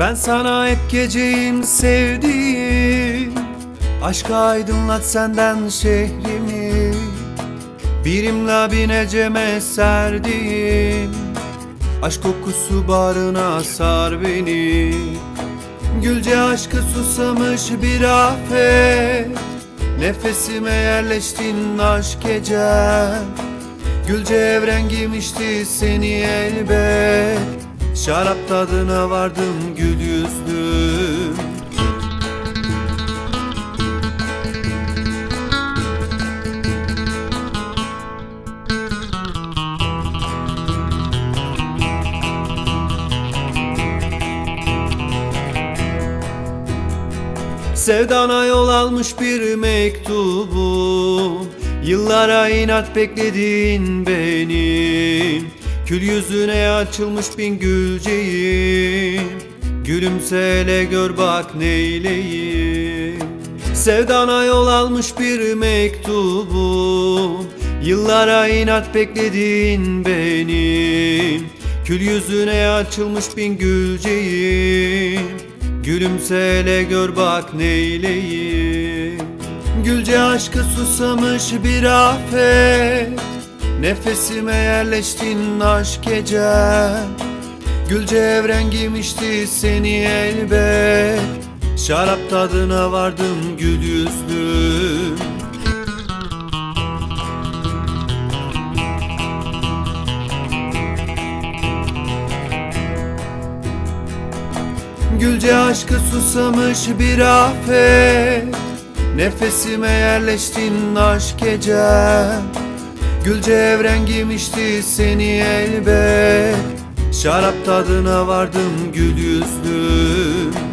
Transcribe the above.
Ben sana hep geceyim sevdiğim Aşka aydınlat senden şehrimi. Birimle bineceme serdiğim Aşk kokusu barına sar beni. Gülce aşkı susamış bir afet Nefesime yerleştin aşk ecel Gülce evren giymişti seni elbet Şarap tadına vardım gül yüzlüm Sevdana yol almış bir mektubum. Yıllara inat bekledin benim Kül yüzüne açılmış bin gülceğim. Gülümse hele gör bak neyleyim. Sevdana yol almış bir mektubum. Yıllara inat bekledin benim. Kül yüzüne açılmış bin gülceğim. Gülümse hele gör bak neyleyim. Gülce aşkı susamış bir afet Nefesime yerleştin aşk ecel Gülce evren giymişti seni elbet. Şarap tadına vardım gül yüzlüm Gülce aşkı susamış bir afet. Nefesime yerleştin aşk ecel Gülce evren giymişti seni elbet. Şarap tadına vardım gül yüzlüm